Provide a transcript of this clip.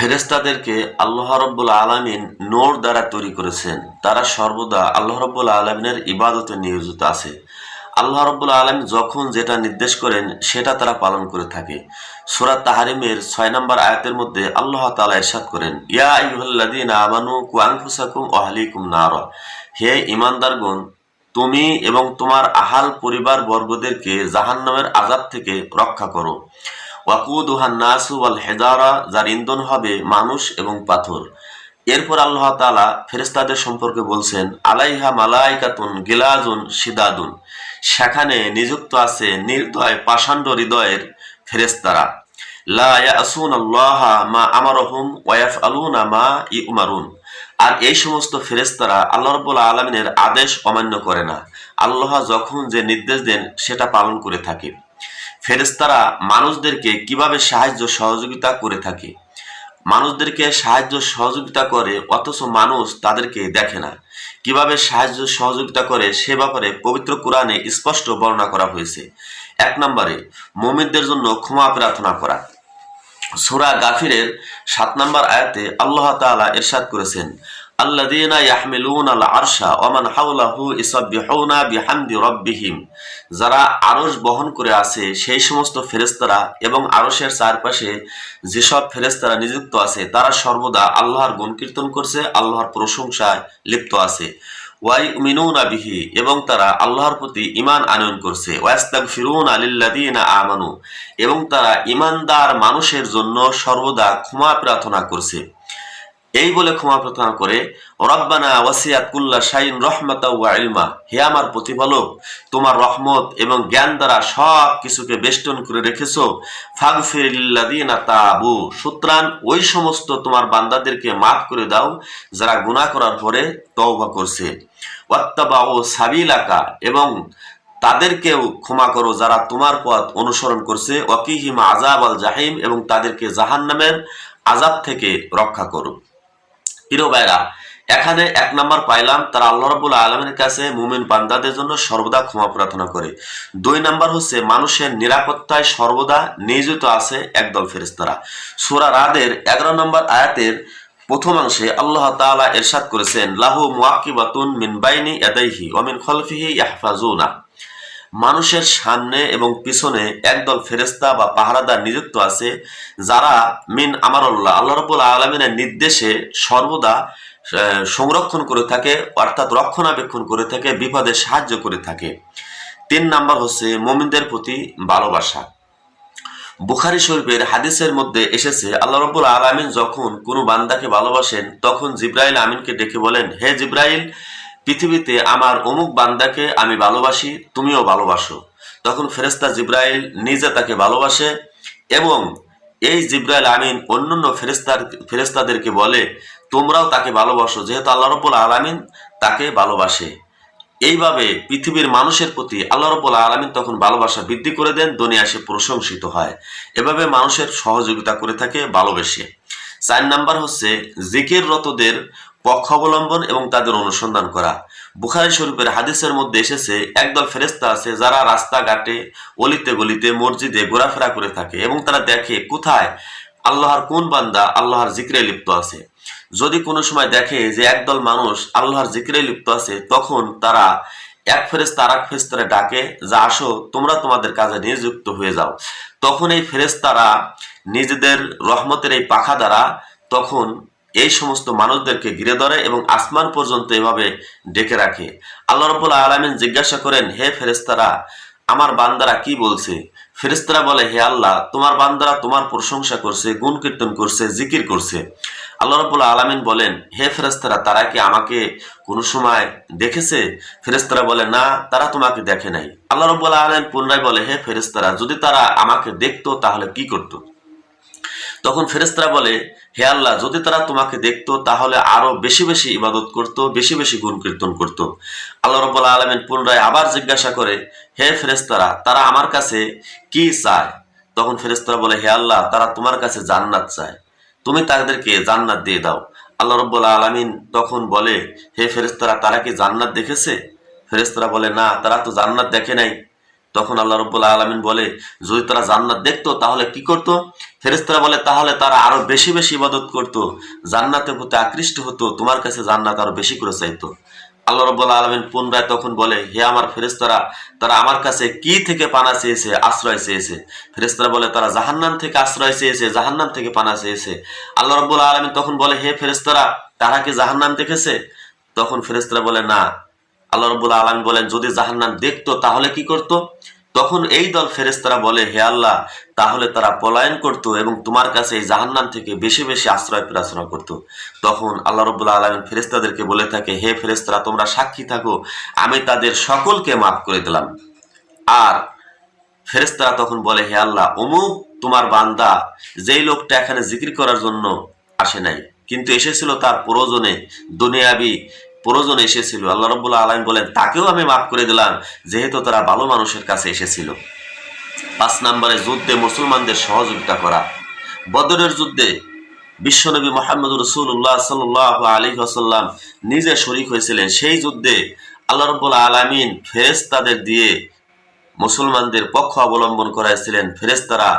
ফেরেস্তাদেরকে আল্লাহ রব্বুল আলমিন নোর দ্বারা তৈরি করেছেন। তারা সর্বদা আল্লাহ রব্বুল আলমিনের ইবাদতে নিয়োজিত আছে। আল্লাহ রব্বুল আলম যখন যেটা নির্দেশ করেন, সেটা তারা পালন করে থাকে। সুরাত তাহারিমের ছয় নম্বর আয়াতের মধ্যে আল্লাহ তালা এরশাদ করেন, ইয়া ইহুল্লাদিন আমানু কুয়াংফুসাকুম ওয়াহলিকুম নার। হে ইমানদারগণ তুমি এবং তোমার আহাল পরিবার বর্গদেরকে জাহান্নামের আজাব থেকে রক্ষা করো। ওয়াকুদুহান নাসু ওয়াল হেজারা যার ইন্ধন হবে মানুষ এবং পাথর। এরপর আল্লাহ তালা ফেরেস্তাদের সম্পর্কে বলছেন, আলাইহা গিলাজুন সিদাদুন সেখানে নিযুক্ত আছে নির্দয় পাষাণ্ড হৃদয়ের ফেরেস্তারা আর এই সমস্ত ফেরেস্তারা আল্লাহ রব্বুল আলমিনের আদেশ অমান্য করে না। আল্লাহ যখন যে নির্দেশ দেন, সেটা পালন করে থাকে। ফেরেস্তারা মানুষদেরকে কীভাবে সাহায্য সহযোগিতা করে থাকে? মানুষদেরকে সাহায্য সহযোগিতা করে, অথচ মানুষ তাদেরকে দেখে না। কীভাবে সাহায্য সহযোগিতা করে সে ব্যাপারে পবিত্র কোরআনে স্পষ্ট বর্ণনা করা হয়েছে। এক নম্বরে, মমিনদের জন্য ক্ষমা প্রার্থনা করা। সুরা গাফিরের সাত নম্বর আয়াতে আল্লাহ তাআলা ইরশাদ করেছেন আল আরশা ওয়া মান হাওলাহু ইসাব্বিহুনা বিহামদি রাব্বিহিম। যারা আরশ বহন করে আছে, সেই সমস্ত ফেরেশতারা এবং আরশের চারপাশে যেসব ফেরেশতারা নিযুক্ত আছে, তারা সর্বদা আল্লাহর গুণ কীর্তন করছে, আল্লাহর প্রশংসায় লিপ্ত আছে। ওয়াই মিনুনা বিহি, এবং তারা আল্লাহর প্রতি ইমান আনয়ন করছে। ওয়াস্তাগ ফিরুন আলিল্লাদিনা আমানু, এবং তারা ইমানদার মানুষের জন্য সর্বদা ক্ষমা প্রার্থনা করছে। এই বলে ক্ষমা প্রার্থনা করে, রব্বানা ওয়াসিয়াত কুল্লা শাইন রহমাতা ওয়া ইলমা। হে আমার প্রতিপালক, তোমার রহমত এবং জ্ঞান দ্বারা সব কিছুকে বেষ্টন করে রেখেছো। ফাগফিরিল্লাদিনা তাবু। সুতরাং ওই সমস্ত তোমার বান্দাদেরকে মাফ করে দাও যারা গুনাহ করার পরে তওবা করছে। ওয়াত্তাবা ও সাবিলাকা এবং তাদেরকেও ক্ষমা করো যারা তোমার পথ অনুসরণ করছে। ওয়াকিহিম আজাব আল জাহিম এবং তাদেরকে জাহান্নামের আজাব থেকে রক্ষা করো। প্রিয় এখানে এক নাম্বার পাইলাম, তারা আল্লাহ রাবুল আলমের কাছে মুমিন বান্দাদের জন্য সর্বদা ক্ষমা প্রার্থনা করে। দুই নাম্বার হচ্ছে, মানুষের নিরাপত্তায় সর্বদা নিয়োজিত আছে একদল ফেরেস্তারা সুরা রাদের এগারো নম্বর আয়াতের প্রথমাংশে আল্লাহ তাআলা এরশাদ করেছেন, লাহু মুআকিবাতুন মিন বাইনি ইয়াদাইহি ওয়া মিন খলফিহি ইয়াহফাজুনা মানুষের সামনে এবং পিছনে একদল ফেরেস্তা বা পাহারাদার নিযুক্ত আছে, যারা মিন আমারল্লাহ, আল্লাহ রবুল আলমিনের নির্দেশে সর্বদা সংরক্ষণ করে থাকে, অর্থাৎ রক্ষণাবেক্ষণ করে থাকে, বিপদে সাহায্য করে থাকে। তিন নাম্বার হচ্ছে মোমিনদের প্রতি ভালোবাসা। বুখারি শরীফের হাদিসের মধ্যে এসেছে, আল্লাহ রব্বুল আলমিন যখন কোনো বান্দাকে ভালোবাসেন, তখন জিব্রাইল আমিনকে ডেকে বলেন, হে জিব্রাইল পৃথিবীতে আমার অমুক বান্দাকে আমি ভালোবাসি, তুমিও ভালোবাসো। তখন ফেরেস্তা জিব্রাইল নিজে তাকে ভালোবাসে এবং এই জিব্রাইল আমিন অন্যান্য ফেরেস্তার ফেরেস্তাদেরকে বলে, তোমরাও তাকে ভালোবাসো, যেহেতু আল্লাহ রব্বুল আলমিন তাকে ভালোবাসে। এইভাবে পৃথিবীর মানুষের প্রতি আল্লাহ রব্বুল আলমিন তখন ভালোবাসা বৃদ্ধি করে দেন, দুনিয়া সে প্রশংসিত হয়। এভাবে মানুষের সহযোগিতা করে থাকে, ভালোবেসে। চার নাম্বার হচ্ছে জিকির রতদের পক্ষ অবলম্বন এবং তাদের অনুসন্ধান করা। বুখারি শরীফের হাদিসের মধ্যে এসেছে, একদল ফেরেস্তা আছে যারা রাস্তাঘাটে, অলিতে গলিতে মসজিদে ঘোরাফেরা করে থাকে এবং তারা দেখে কোথায় আল্লাহর কোন বান্দা আল্লাহর জিক্রে লিপ্ত আছে। যদি কোনো সময় দেখে যে একদল মানুষ আল্লাহর জিক্রে লিপ্ত আছে, তখন তারা এক ফেরেস্তা আর এক ফেরেস্তারে ডাকে যা, আসো, তোমরা তোমাদের কাজে নিযুক্ত হয়ে যাও। তখন এই ফেরেস্তারা নিজেদের রহমতের এই পাখা দ্বারা তখন এই সমস্ত মানুষদেরকে ঘিরে ধরে এবং আসমান পর্যন্ত এভাবে ডেকে রাখে। আল্লাহ রব্বুল আলমিন জিজ্ঞাসা করেন, হে ফেরেস্তারা আমার বান্দারা কি বলছে? ফেরেস্তারা বলে, হে আল্লাহ, তোমার বান্দারা তোমার প্রশংসা করছে, গুণ কীর্তন করছে, জিকির করছে। আল্লাহ রব্বুল আলমিন বলেন, হে ফেরেস্তারা তারা কি আমাকে কোনো সময় দেখেছে? ফেরেস্তারা বলে, না, তারা তোমাকে দেখে নাই। আল্লাহ রব্বুল আলমিন পুনরায় বলে, হে ফেরেস্তারা যদি তারা আমাকে দেখতো, তাহলে কি করতো? তখন ফেরেস্তারা বলে, হে আল্লাহ, যদি তারা তোমাকে দেখতো, তাহলে আরও বেশি বেশি ইবাদত করত, বেশি বেশি গুণ কীর্তন করত। আল্লাহ রব্বুল আলমিন পুনরায় আবার জিজ্ঞাসা করে, হে ফেরেস্তারা তারা আমার কাছে কি চায়? তখন ফেরেস্তারা বলে, হে আল্লাহ, তারা তোমার কাছে জান্নাত চায়। তুমি তাদেরকে জান্নাত দিয়ে দাও। আল্লাহ রব্বুল আলমিন তখন বলে, হে ফেরেস্তারা তারা কি জান্নাত দেখেছে? ফেরেস্তারা বলে, না, তারা তো জান্নাত দেখে নাই। তখন আল্লাহ রব্বুল্লাহ আলমিন বলে, যদি তারা জান্নাত দেখতো, তাহলে কি করতো? ফেরেস্তারা বলে, তাহলে তারা আরও বেশি বেশি ইবাদত করতো, জান্নাতের প্রতি আকৃষ্ট হতো, তোমার কাছে জান্নাত আরও বেশি করে চাইতো। আল্লাহ রব্বুল্লাহ আলমিন পুনরায় তখন বলে, হে আমার ফেরেস্তারা তারা আমার কাছে কি থেকে পানা চেয়েছে? আশ্রয় চেয়েছে। ফেরেস্তারা বলে, তারা জাহান্নাম থেকে আশ্রয় চেয়েছে, জাহান্নাম থেকে পানা চেয়েছে। আল্লাহ রব্বুল্লাহ আলমিন তখন বলে, হে ফেরেস্তারা তারা কি জাহান্নাম দেখেছে? তখন ফেরেস্তারা বলে, না। আল্লাহ রব্বুল আলম বলেন, যদি জাহান্নাম দেখতো, তাহলে কি করত? তখন এই দল ফেরেস্তারা বলে, হে আল্লাহ, তাহলে তারা পলায়ন করত এবং তোমার কাছে এই জাহান্নাম থেকে বেশি বেশি আশ্রয় প্রার্থনা করত। তখন আল্লাহ রব্বুল আলম ফেরেস্তাদেরকে বলে থাকে, হে ফেরেস্তারা তোমরা সাক্ষী থাকো, আমি তাদের সকলকে মাফ করে দিলাম। আর ফেরেস্তারা তখন বলে, হে আল্লাহ, অমুক তোমার বান্দা, যেই লোকটা এখানে জিকির করার জন্য আসে নাই, কিন্তু এসেছিল তার প্রয়োজনে দুনিয়াবি প্রয়োজনে এসেছিল। আল্লাহ রব্বুল্লাহ আলম বলেন, তাকেও আমি মাফ করে দিলাম, যেহেতু তারা ভালো মানুষের কাছে এসেছিল। পাঁচ নম্বরে, যুদ্ধে মুসলমানদের সহযোগিতা করা। বদরের যুদ্ধে বিশ্বনবী মোহাম্মদ রসুল্লাহ সাল্লাহ আলী আসাল্লাম নিজে শরিক হয়েছিলেন। সেই যুদ্ধে আল্লাহ রব্বুল্লাহ আলমিন ফেরেস্তাদের দিয়ে মুসলমানদের পক্ষ অবলম্বন করাইছিলেন। ফেরেস্তারা